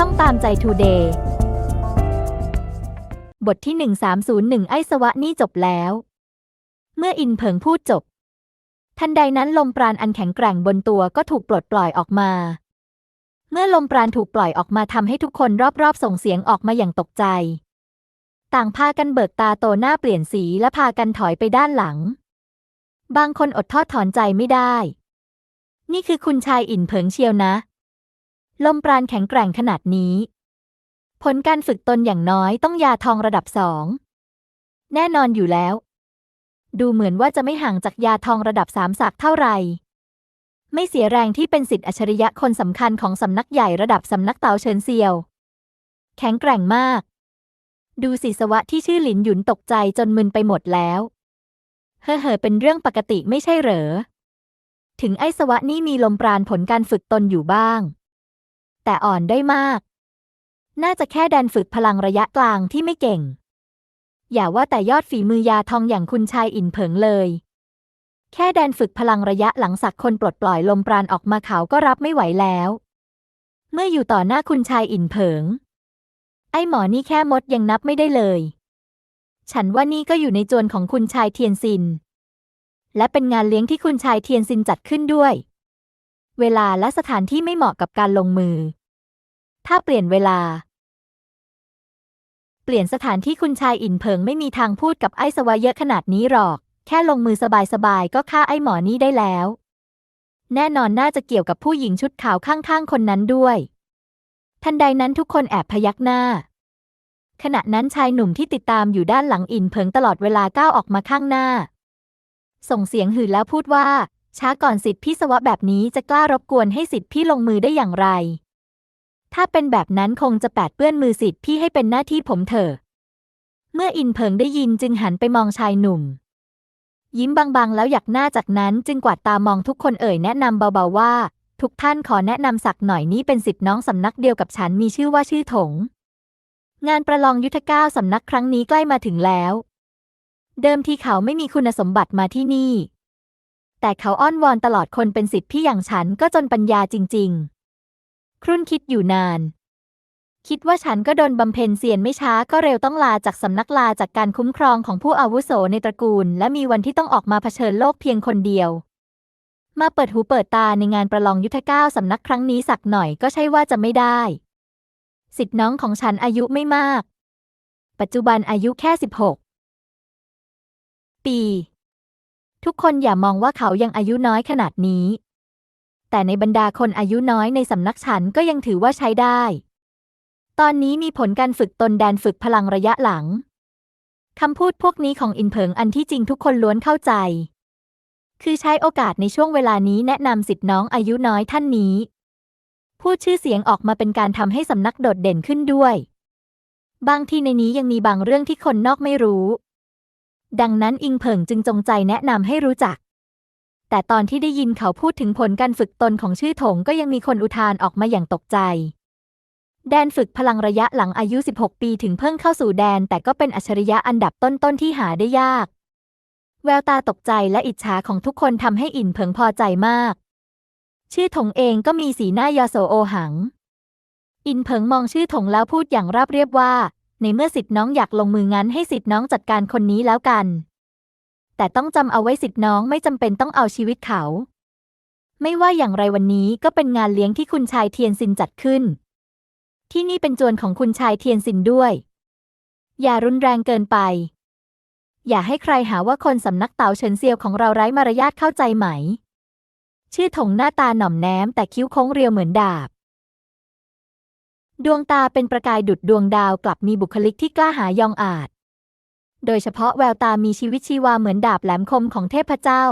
ช่องตามใจทูเดย์บทที่ 1301 ไอ้สวะนี่จบแล้ว เมื่ออินเผิงพูดจบ ทันใดนั้นลมปราณอันแข็งแกร่งบนตัวก็ถูกปลดปล่อยออกมา เมื่อลมปราณถูกปล่อยออกมาทำให้ทุกคนรอบๆ ส่งเสียงออกมาอย่างตกใจ ต่างพากันเบิกตาโตหน้าเปลี่ยนสีและพากันถอยไปด้านหลัง บางคนอดทอดถอนใจไม่ได้ นี่คือคุณชายอินเผิงเชียวนะ ลมปราณแข็งแกร่งขนาดนี้ ผลการฝึกตนอย่างน้อยต้องยาทองระดับสอง แน่นอนอยู่แล้ว ดูเหมือนว่าจะไม่ห่างจากยาทองระดับสามสักเท่าไหร่ ไม่เสียแรงที่เป็นสิทธิอัจฉริยะคนสำคัญของสำนักใหญ่ระดับสำนักเตาเฉินเซียว แข็งแกร่งมาก ดูสิสวะที่ชื่อหลินหยุนตกใจจนมึนไปหมดแล้ว เฮ่อเฮ่อเป็นเรื่องปกติไม่ใช่เหรอ ถึงไอ้สวะนี่มีลมปราณผลการฝึกตนอยู่บ้าง แต่อ่อนได้มาก น่าจะแค่ดันฝึกพลังระยะกลางที่ไม่เก่ง อย่าว่าแต่ยอดฝีมือยาทองอย่างคุณชายอินเผิงเลย แค่แดนฝึกพลังระยะหลังสักคนปลดปล่อยลมปราณออกมาเขาก็รับไม่ไหวแล้ว เมื่ออยู่ต่อหน้าคุณชายอินเผิง ไอ้หมอนี่แค่มดยังนับไม่ได้เลย ฉันว่านี่ก็อยู่ในจวนของคุณชายเทียนซิน และเป็นงานเลี้ยงที่คุณชายเทียนซินจัดขึ้นด้วย เวลาและสถานที่ไม่เหมาะกับการลงมือ ถ้าเปลี่ยนเวลา เปลี่ยนสถานที่คุณชายอินเผิงไม่มีทางพูดกับไอ้สวะเยอะขนาดนี้หรอก แค่ลงมือสบายๆก็ฆ่าไอ้หมอนี่ได้แล้ว แน่นอนน่าจะเกี่ยวกับผู้หญิงชุดขาวข้างๆคนนั้นด้วย ทันใดนั้นทุกคนแอบพยักหน้า ขณะนั้นชายหนุ่มที่ติดตามอยู่ด้านหลังอินเผิงตลอดเวลาก้าวออกมาข้างหน้าส่งเสียงหื่นแล้วพูดว่า ช้าก่อนสิทธิพี่สวะแบบนี้จะกล้ารบกวนให้สิทธิพี่ลงมือได้อย่างไร ถ้าเป็นแบบนั้นคงจะแปดเปื้อนมือสิทธิพี่ให้เป็นหน้าที่ผมเถอะ เมื่ออินเผิงได้ยินจึงหันไปมองชายหนุ่ม ยิ้มบางๆแล้วหยักหน้าจากนั้นจึงกวาดตามองทุกคนเอ่ยแนะนำเบาๆว่า ทุกท่านขอแนะนำสักหน่อยนี้เป็นสิทธิน้องสำนักเดียวกับฉันมีชื่อว่าชื่อถง งานประลองยุทธก้าวสำนักครั้งนี้ใกล้มาถึงแล้ว เดิมทีเขาไม่มีคุณสมบัติมาที่นี่ แต่เขาอ้อนวอนตลอดคนเป็นสิทธิพี่อย่างฉันก็จนปัญญาจริง ๆ ครุ่นคิดอยู่นาน คิดว่าฉันก็โดนบำเพ็ญเสียนไม่ช้าก็เร็วต้องลาจากสำนักลาจากการคุ้มครองของผู้อาวุโสในตระกูล และมีวันที่ต้องออกมาเผชิญโลกเพียงคนเดียว มาเปิดหูเปิดตาในงานประลองยุทธก้าวสำนักครั้งนี้สักหน่อยก็ใช่ว่าจะไม่ได้ สิทธิน้องของฉันอายุไม่มาก ปัจจุบันอายุแค่สิบหกปี ทุกคนอย่ามองว่าเขายังอายุน้อยขนาดนี้ แต่ในบรรดาคนอายุน้อยในสำนักฉันก็ยังถือว่าใช้ได้ ตอนนี้มีผลการฝึกตนแดนฝึกพลังระยะหลังคำพูดพวกนี้ของอินเผิงอันที่จริงทุกคนล้วนเข้าใจ คือใช้โอกาสในช่วงเวลานี้แนะนำสิทธิ์น้องอายุน้อยท่านนี้ พูดชื่อเสียงออกมาเป็นการทำให้สำนักโดดเด่นขึ้นด้วย บางทีในนี้ยังมีบางเรื่องที่คนนอกไม่รู้ ดังนั้นอิงเผิงจึงจงใจแนะนำให้รู้จัก แต่ตอนที่ได้ยินเขาพูดถึงผลการฝึกตนของชื่อถงก็ยังมีคนอุทานออกมาอย่างตกใจ แดนฝึกพลังระยะหลังอายุ 16 ปีถึงเพิ่งเข้าสู่แดน แต่ก็เป็นอัจฉริยะอันดับต้นๆที่หาได้ยาก แววตาตกใจและอิจฉาของทุกคนทำให้อินเผิงพอใจมาก ชื่อถงเองก็มีสีหน้ายาโสโอหัง อินเผิงมองชื่อถงแล้วพูดอย่างราบเรียบว่า ในเมื่อสิทธิ์น้องอยากลงมืองั้นให้สิทธิ์น้องจัดการคนนี้แล้วกัน แต่ต้องจำเอาไว้สิทธิ์น้องไม่จำเป็นต้องเอาชีวิตเขา ไม่ว่าอย่างไรวันนี้ก็เป็นงานเลี้ยงที่คุณชายเทียนซินจัดขึ้น ที่นี่เป็นจวนของคุณชายเทียนซินด้วย อย่ารุนแรงเกินไป อย่าให้ใครหาว่าคนสำนักเต๋าเฉินเซียวของเราไร้มารยาทเข้าใจไหม ชื่อถงหน้าตาหน่อมแนมแต่คิ้วโค้งเรียวเหมือนดาบ ดวงตาเป็นประกายดุดดวงดาวกลับมีบุคลิกที่กล้าหาญยองอาจ โดยเฉพาะแววตามีชีวิตชีวาเหมือนดาบแหลมคมของเทพเจ้า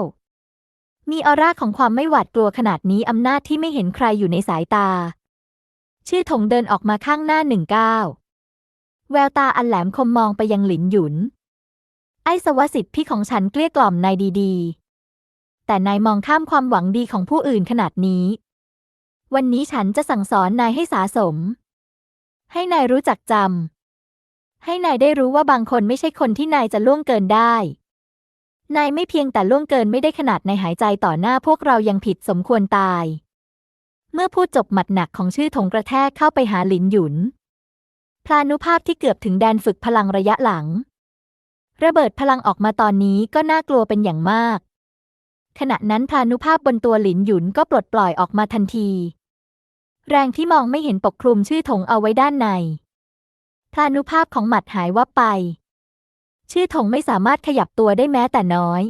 มีออร่าของความไม่หวาดกลัวขนาดนี้อำนาจที่ไม่เห็นใครอยู่ในสายตา ชื่อถงเดินออกมาข้างหน้าหนึ่งก้าวแววตาอันแหลมคมมองไปยังหลินหยุน ไอ้สวสิทธิ์พี่ของฉันเกลี้ยกล่อมนายดีๆ แต่นายมองข้ามความหวังดีของผู้อื่นขนาดนี้ วันนี้ฉันจะสั่งสอนนายให้สาสม ให้นายรู้จักจำ ให้นายได้รู้ว่าบางคนไม่ใช่คนที่นายจะล่วงเกินได้ นายไม่เพียงแต่ล่วงเกินไม่ได้ขนาดในหายใจต่อหน้าพวกเรายังผิดสมควรตาย เมื่อพูดจบหมัดหนักของชื่อถงกระแทกเข้าไปหาหลินหยุน พลานุภาพที่เกือบถึงแดนฝึกพลังระยะหลัง ระเบิดพลังออกมาตอนนี้ก็น่ากลัวเป็นอย่างมากขณะนั้นพลานุภาพบนตัวหลินหยุนก็ปลดปล่อยออกมาทันที แรงที่มองไม่เห็นปกคลุมชื่อถงเอาไว้ด้านในพลานุภาพของหมัดหายวับไป ชื่อถงไม่สามารถขยับตัวได้แม้แต่น้อย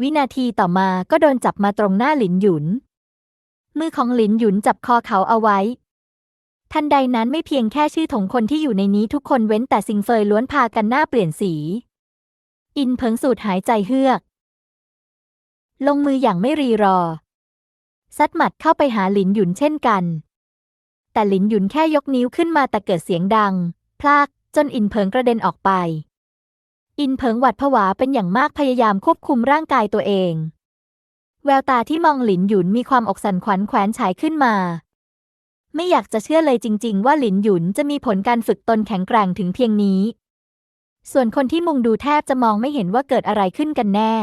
วินาทีต่อมาก็โดนจับมาตรงหน้าหลินหยุน มือของหลินหยุนจับคอเขาเอาไว้ ทันใดนั้นไม่เพียงแค่ชื่อถงคนที่อยู่ในนี้ทุกคนเว้นแต่ซิงเฟยล้วนพากันหน้าเปลี่ยนสี อินเพิงสูดหายใจเฮือก ลงมืออย่างไม่รีรอ ซัดหมัดเข้าไปหาหลินหยุนเช่นกัน แต่หลินหยุนแค่ยกนิ้วขึ้นมาแต่เกิดเสียงดัง พลาก จนอินเพิงกระเด็นออกไป อินเพิงหวัดผวาเป็นอย่างมากพยายามควบคุมร่างกายตัวเอง แววตาที่มองหลินหยุนมีความอกสั่นขวัญแขวนฉายขึ้นมา ไม่อยากจะเชื่อเลยจริง ๆ ว่าหลินหยุนจะมีผลการฝึกตนแข็งแกร่งถึงเพียงนี้ ส่วนคนที่มุงดูแทบจะมองไม่เห็นว่าเกิดอะไรขึ้นกันแน่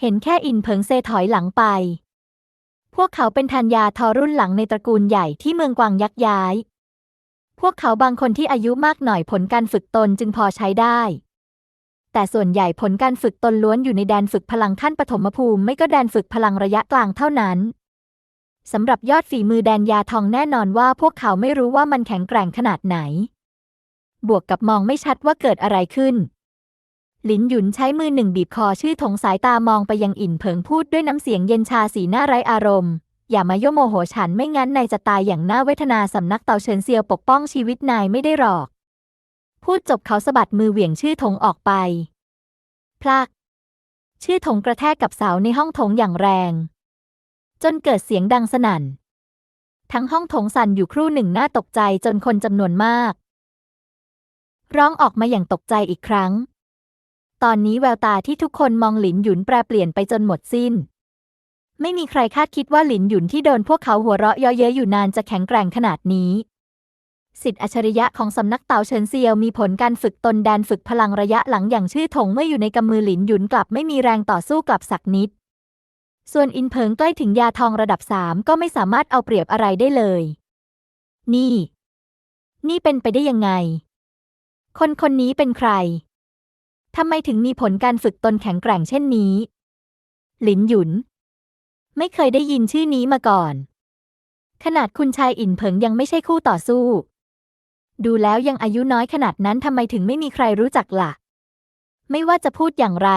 เห็นแค่อินเพิงเซถอยหลังไป พวกเขาเป็นทันยาทอรุ่นหลังในตระกูลใหญ่ที่เมืองกวางยักย้าย พวกเขาบางคนที่อายุมากหน่อยผลการฝึกตนจึงพอใช้ได้ แต่ส่วนใหญ่ผลการฝึกตนล้วนอยู่ในแดนฝึกพลังขั้นปฐมภูมิ ไม่ก็แดนฝึกพลังระยะกลางเท่านั้นสำหรับยอดฝีมือแดนยาทองแน่นอนว่าพวกเขาไม่รู้ว่ามันแข็งแกร่งขนาดไหน บวกกับมองไม่ชัดว่าเกิดอะไรขึ้น หลินหยุนใช้มือหนึ่งบีบคอชื่อถงสายตามองไปยังอินเผิงพูดด้วยน้ำเสียงเย็นชาสีหน้าไร้อารมณ์ อย่ามาโยโมโหฉันไม่งั้นนายจะตายอย่างน่าเวทนาสำนักเตาเฉินเซียวปกป้องชีวิตนายไม่ได้หรอก พูดจบเขาสะบัดมือเหวี่ยงชื่อถงออกไป พลักชื่อถงกระแทกกับเสาในห้องถงอย่างแรง จนเกิดเสียงดังสนั่น ทั้งห้องถงสั่นอยู่ครู่หนึ่งน่าตกใจจนคนจำนวนมาก ร้องออกมาอย่างตกใจอีกครั้ง ตอนนี้แววตาที่ทุกคนมองหลินหยุนแปรเปลี่ยนไปจนหมดสิ้น ไม่มีใครคาดคิดว่าหลินหยุนที่โดนพวกเขาหัวเราะเยาะเย้ยอยู่นานจะแข็งแกร่งขนาดนี้ สิทธิอัจฉริยะของสำนักเต๋าเฉินเซียวมีผลการฝึกตนแดนฝึกพลังระยะหลังอย่างชื่อถงเมื่ออยู่ในกำมือหลินหยุนกลับไม่มีแรงต่อสู้กลับสักนิด ส่วนอินเพิงใกล้ถึงยาทองระดับสามก็ไม่สามารถเอาเปรียบอะไรได้เลย นี่ นี่เป็นไปได้ยังไง คนคนนี้เป็นใคร ทำไมถึงมีผลการฝึกตนแข็งแกร่งเช่นนี้ หลินหยุน ไม่เคยได้ยินชื่อนี้มาก่อน ขนาดคุณชายอินเผิงยังไม่ใช่คู่ต่อสู้ ดูแล้วยังอายุน้อยขนาดนั้นทำไมถึงไม่มีใครรู้จักละ่ะ ไม่ว่าจะพูดอย่างไร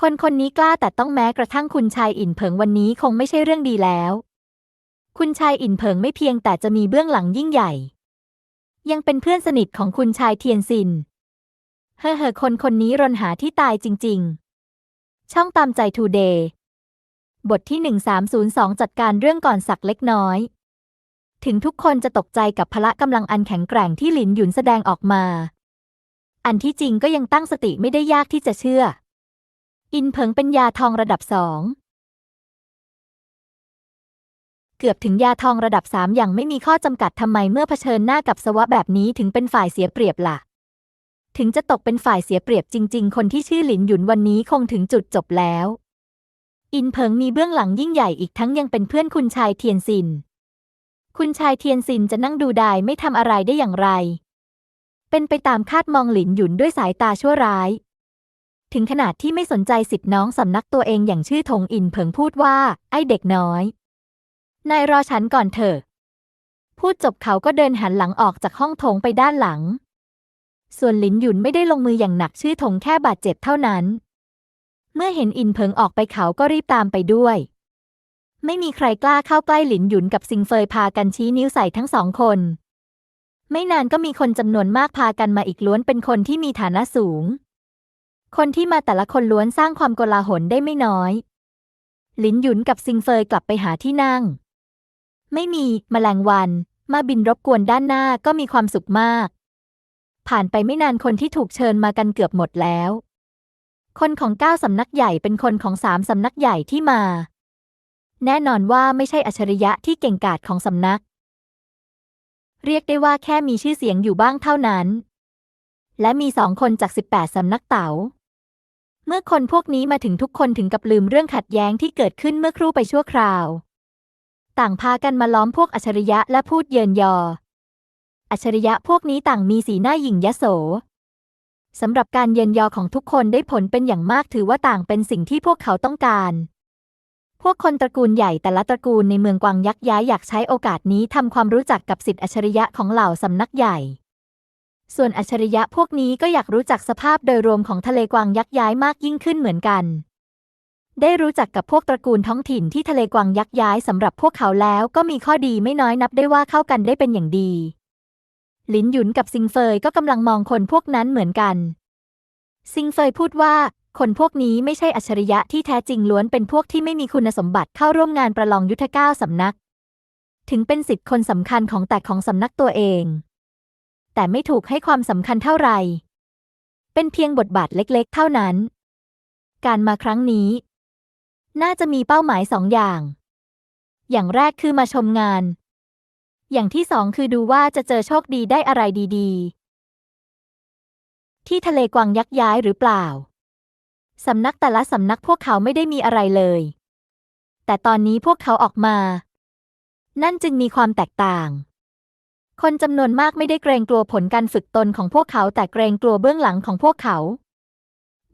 คนคนนี้กล้าแต่ต้องแม้กระทั่งคุณชายอินเผิงวันนี้คงไม่ใช่เรื่องดีแล้ว คุณชายอินเผิงไม่เพียงแต่จะมีเบื้องหลังยิ่งใหญ่ ยังเป็นเพื่อนสนิทของคุณชายเทียนซิน เฮ่อเฮ่อคนคนนี้รนหาที่ตายจริง ๆ ช่องตามใจทูเดย์บทที่ 1302 จัดการเรื่องก่อนสักเล็กน้อย ถึงทุกคนจะตกใจกับพละกำลังอันแข็งแกร่งที่หลินหยุนแสดงออกมา อันที่จริงก็ยังตั้งสติไม่ได้ยากที่จะเชื่อ อินเผิงเป็นยาทองระดับสอง เกือบถึงยาทองระดับสามอย่างไม่มีข้อจำกัดทำไมเมื่อเผชิญหน้ากับสวะแบบนี้ถึงเป็นฝ่ายเสียเปรียบล่ะ ถึงจะตกเป็นฝ่ายเสียเปรียบจริง ๆ คนที่ชื่อหลินหยุนวันนี้คงถึงจุดจบแล้ว อินเพิงมีเบื้องหลังยิ่งใหญ่อีกทั้งยังเป็นเพื่อนคุณชายเทียนซิน คุณชายเทียนซินจะนั่งดูดายไม่ทำอะไรได้อย่างไร เป็นไปตามคาดมองหลินหยุนด้วยสายตาชั่วร้าย ถึงขนาดที่ไม่สนใจสิทธิน้องสำนักตัวเองอย่างชื่อธงอินเพิงพูดว่า ไอเด็กน้อย นายรอฉันก่อนเถอะพูดจบเขาก็เดินหันหลังออกจากห้องโถงไปด้านหลัง ส่วนหลินหยุนไม่ได้ลงมืออย่างหนักชื่อธงแค่บาดเจ็บเท่านั้น เมื่อเห็นอินเพิงออกไปเขาก็รีบตามไปด้วย ไม่มีใครกล้าเข้าใกล้หลินหยุนกับซิงเฟยพากันชี้นิ้วใส่ทั้งสองคน ไม่นานก็มีคนจำนวนมากพากันมาอีกล้วนเป็นคนที่มีฐานะสูง คนที่มาแต่ละคนล้วนสร้างความโกลาหลได้ไม่น้อย หลินหยุนกับซิงเฟยกลับไปหาที่นั่ง ไม่มีมแมลงวัน มาบินรบกวนด้านหน้าก็มีความสุขมาก ผ่านไปไม่นานคนที่ถูกเชิญมากันเกือบหมดแล้ว คนของเก้าสำนักใหญ่เป็นคนของสามสำนักใหญ่ที่มา แน่นอนว่าไม่ใช่อัจฉริยะที่เก่งกาจของสำนัก เรียกได้ว่าแค่มีชื่อเสียงอยู่บ้างเท่านั้น และมีสองคนจากสิบแปดสำนักเต๋า เมื่อคนพวกนี้มาถึงทุกคนถึงกับลืมเรื่องขัดแย้งที่เกิดขึ้นเมื่อครู่ไปชั่วคราว ต่างพากันมาล้อมพวกอัจฉริยะและพูดเยินยอ อัจฉริยะพวกนี้ต่างมีสีหน้าหยิ่งยโสสำหรับการเยินยอของทุกคนได้ผลเป็นอย่างมากถือว่าต่างเป็นสิ่งที่พวกเขาต้องการ พวกคนตระกูลใหญ่แต่ละตระกูลในเมืองกวางยักษ์ย้ายอยากใช้โอกาสนี้ทำความรู้จักกับสิทธิอัจฉริยะของเหล่าสำนักใหญ่ ส่วนอัจฉริยะพวกนี้ก็อยากรู้จักสภาพโดยรวมของทะเลกวางยักษ์ย้ายมากยิ่งขึ้นเหมือนกัน ได้รู้จักกับพวกตระกูลท้องถิ่นที่ทะเลกวางยักษ์ย้ายสำหรับพวกเขาแล้วก็มีข้อดีไม่น้อยนับได้ว่าเข้ากันได้เป็นอย่างดี หลินหยุนกับซิงเฟยก็กำลังมองคนพวกนั้นเหมือนกัน ซิงเฟยพูดว่า คนพวกนี้ไม่ใช่อัจฉริยะที่แท้จริงล้วนเป็นพวกที่ไม่มีคุณสมบัติเข้าร่วมงานประลองยุทธก้าสำนัก ถึงเป็นสิทธิ์คนสำคัญของแต่ของสำนักตัวเอง แต่ไม่ถูกให้ความสำคัญเท่าไหร่ เป็นเพียงบทบาทเล็กๆ เท่านั้น การมาครั้งนี้ น่าจะมีเป้าหมายสองอย่าง อย่างแรกคือมาชมงาน อย่างที่สองคือดูว่าจะเจอโชคดีได้อะไรดีๆ ที่ทะเลกวางยักย้ายหรือเปล่า สำนักแต่ละสำนักพวกเขาไม่ได้มีอะไรเลย แต่ตอนนี้พวกเขาออกมา นั่นจึงมีความแตกต่าง คนจำนวนมากไม่ได้เกรงกลัวผลการฝึกตนของพวกเขาแต่เกรงกลัวเบื้องหลังของพวกเขา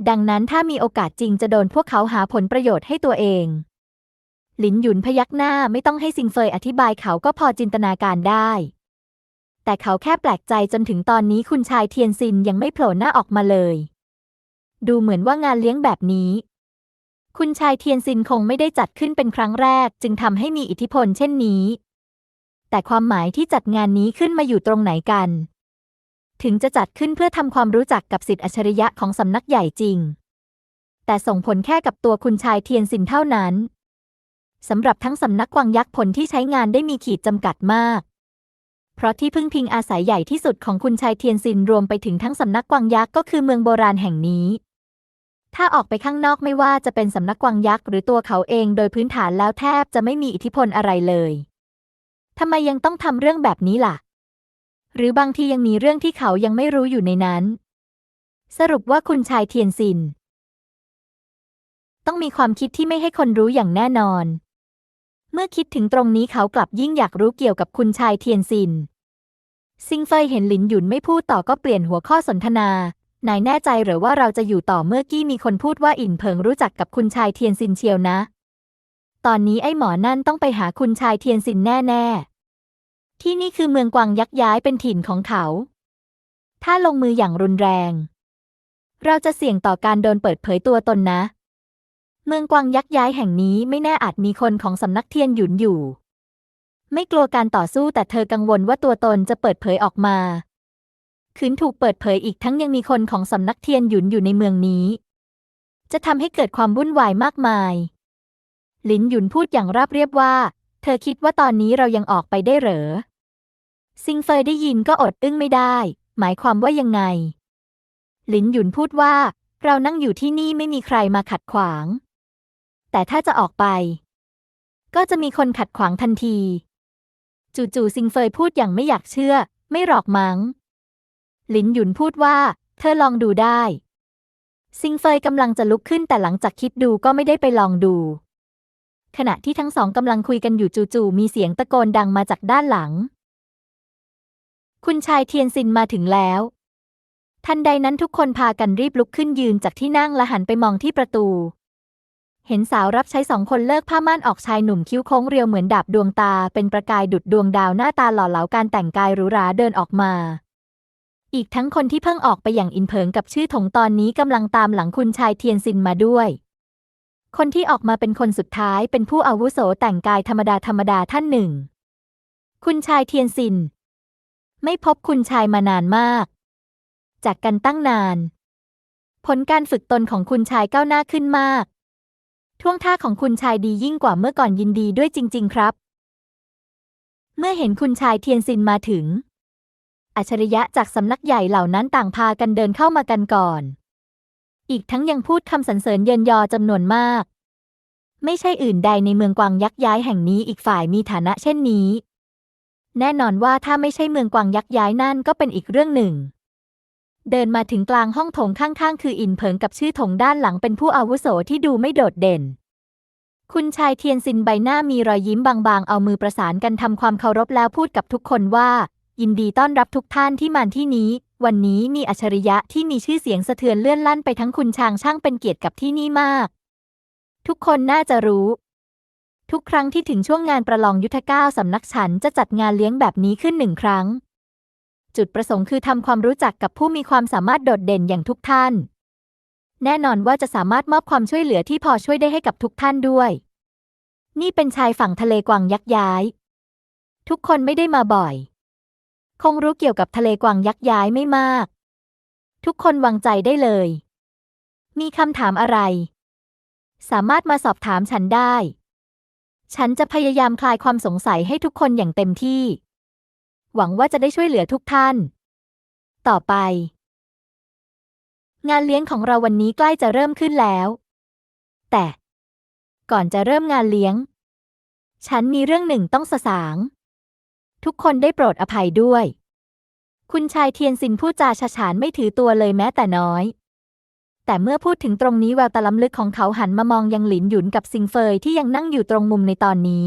ดังนั้นถ้ามีโอกาสจริงจะโดนพวกเขาหาผลประโยชน์ให้ตัวเอง หลินหยุนพยักหน้าไม่ต้องให้ซิงเฟยอธิบายเขาก็พอจินตนาการได้ แต่เขาแค่แปลกใจจนถึงตอนนี้คุณชายเทียนซินยังไม่โผล่หน้าออกมาเลย ดูเหมือนว่างานเลี้ยงแบบนี้ คุณชายเทียนซินคงไม่ได้จัดขึ้นเป็นครั้งแรก จึงทำให้มีอิทธิพลเช่นนี้ แต่ความหมายที่จัดงานนี้ขึ้นมาอยู่ตรงไหนกัน ถึงจะจัดขึ้นเพื่อทำความรู้จักกับสิทธิอัจฉริยะของสำนักใหญ่จริง แต่ส่งผลแค่กับตัวคุณชายเทียนซินเท่านั้น สำหรับทั้งสำนักกวางยักษ์ผลที่ใช้งานได้มีขีดจำกัดมาก เพราะที่พึ่งพิงอาศัยใหญ่ที่สุดของคุณชายเทียนซินรวมไปถึงทั้งสำนักกวางยักษ์ก็คือเมืองโบราณแห่งนี้ ถ้าออกไปข้างนอกไม่ว่าจะเป็นสำนักกวางยักษ์หรือตัวเขาเองโดยพื้นฐานแล้วแทบจะไม่มีอิทธิพลอะไรเลยทำไมยังต้องทำเรื่องแบบนี้ล่ะ หรือบางทียังมีเรื่องที่เขายังไม่รู้อยู่ในนั้น สรุปว่าคุณชายเทียนซิน ต้องมีความคิดที่ไม่ให้คนรู้อย่างแน่นอน เมื่อคิดถึงตรงนี้เขากลับยิ่งอยากรู้เกี่ยวกับคุณชายเทียนซิน ซิงเฟยเห็นหลินหยุนไม่พูดต่อก็เปลี่ยนหัวข้อสนทนา นายแน่ใจหรือว่าเราจะอยู่ต่อเมื่อกี้มีคนพูดว่าอินเพิงรู้จักกับคุณชายเทียนซินเชียวนะ ตอนนี้ไอ้หมอนั่นต้องไปหาคุณชายเทียนซินแน่ๆ ที่นี่คือเมืองกวางยักษ์ย้ายเป็นถิ่นของเขา ถ้าลงมืออย่างรุนแรง เราจะเสี่ยงต่อการโดนเปิดเผยตัวตนนะ เมืองกวางยักษ์ย้ายแห่งนี้ไม่แน่อาจมีคนของสำนักเทียนหยุนอยู่ ไม่กลัวการต่อสู้แต่เธอกังวลว่าตัวตนจะเปิดเผยออกมาคืนถูกเปิดเผยอีกทั้งยังมีคนของสำนักเทียนหยุนอยู่ในเมืองนี้ จะทำให้เกิดความวุ่นวายมากมาย หลินหยุนพูดอย่างราบเรียบว่า เธอคิดว่าตอนนี้เรายังออกไปได้เหรอซิงเฟยได้ยินก็อดอึ้งไม่ได้ หมายความว่ายังไง หลินหยุนพูดว่า เรานั่งอยู่ที่นี่ไม่มีใครมาขัดขวาง แต่ถ้าจะออกไป ก็จะมีคนขัดขวางทันที จู่ๆซิงเฟยพูดอย่างไม่อยากเชื่อ ไม่หรอกมัง้ง หลินหยุนพูดว่า เธอลองดูได้ ซิงเฟยกำลังจะลุกขึ้นแต่หลังจากคิดดูก็ไม่ได้ไปลองดู ขณะที่ทั้งสองกำลังคุยกันอยู่จู่ๆมีเสียงตะโกนดังมาจากด้านหลัง คุณชายเทียนซินมาถึงแล้วทันใดนั้นทุกคนพากันรีบลุกขึ้นยืนจากที่นั่งและหันไปมองที่ประตู เห็นสาวรับใช้สองคนเลิกผ้าม่านออกชายหนุ่มคิ้วโค้งเรียวเหมือนดาบดวงตา เป็นประกายดุดดวงดาวหน้าตาหล่อเหลาการแต่งกายหรูหราเดินออกมา อีกทั้งคนที่เพิ่งออกไปอย่างอินเพิงกับชื่อถงตอนนี้กำลังตามหลังคุณชายเทียนซินมาด้วย คนที่ออกมาเป็นคนสุดท้ายเป็นผู้อาวุโสแต่งกายธรรมดาธรรมดาท่านหนึ่ง คุณชายเทียนซิน ไม่พบคุณชายมานานมาก จากกันตั้งนาน ผลการฝึกตนของคุณชายก้าวหน้าขึ้นมาก ท่วงท่าของคุณชายดียิ่งกว่าเมื่อก่อนยินดีด้วยจริง ๆ ครับ เมื่อเห็นคุณชายเทียนซินมาถึง อัจฉริยะจากสำนักใหญ่เหล่านั้นต่างพากันเดินเข้ามากันก่อน อีกทั้งยังพูดคำสรรเสริญเยินยอจำนวนมาก ไม่ใช่อื่นใดในเมืองกวางยักษ์ย้ายแห่งนี้อีกฝ่ายมีฐานะเช่นนี้ แน่นอนว่าถ้าไม่ใช่เมืองกวางยักษ์ย้ายนั่นก็เป็นอีกเรื่องหนึ่ง เดินมาถึงกลางห้องโถงข้างๆ คืออินเผิงกับชื่อถงด้านหลังเป็นผู้อาวุโสที่ดูไม่โดดเด่น คุณชายเทียนซินใบหน้ามีรอยยิ้มบางๆ เอามือประสานกันทำความเคารพแล้วพูดกับทุกคนว่า ยินดีต้อนรับทุกท่านที่มาที่นี้ วันนี้มีอัจฉริยะที่มีชื่อเสียงสะเทือนเลื่อนลั่นไปทั้งคุณชางช่างเป็นเกียรติกับที่นี่มาก ทุกคนน่าจะรู้ ทุกครั้งที่ถึงช่วงงานประลองยุทธเก้าสำนักฉันจะจัดงานเลี้ยงแบบนี้ขึ้นหนึ่งครั้ง จุดประสงค์คือทำความรู้จักกับผู้มีความสามารถโดดเด่นอย่างทุกท่าน แน่นอนว่าจะสามารถมอบความช่วยเหลือที่พอช่วยได้ให้กับทุกท่านด้วย นี่เป็นชายฝั่งทะเลกวางยักษ์ย้าย ทุกคนไม่ได้มาบ่อย คงรู้เกี่ยวกับทะเลกวางยักษ์ย้ายไม่มาก ทุกคนวางใจได้เลย มีคำถามอะไร สามารถมาสอบถามฉันได้ ฉันจะพยายามคลายความสงสัยให้ทุกคนอย่างเต็มที่ หวังว่าจะได้ช่วยเหลือทุกท่าน ต่อไป งานเลี้ยงของเราวันนี้ใกล้จะเริ่มขึ้นแล้ว แต่ก่อนจะเริ่มงานเลี้ยง ฉันมีเรื่องหนึ่งต้องสสาง ทุกคนได้โปรดอภัยด้วย คุณชายเทียนซินพูดจาฉะฉานไม่ถือตัวเลยแม้แต่น้อย แต่เมื่อพูดถึงตรงนี้แววตาล้ำลึกของเขาหันมามองยังหลินหยุนกับซิงเฟยที่ยังนั่งอยู่ตรงมุมในตอนนี้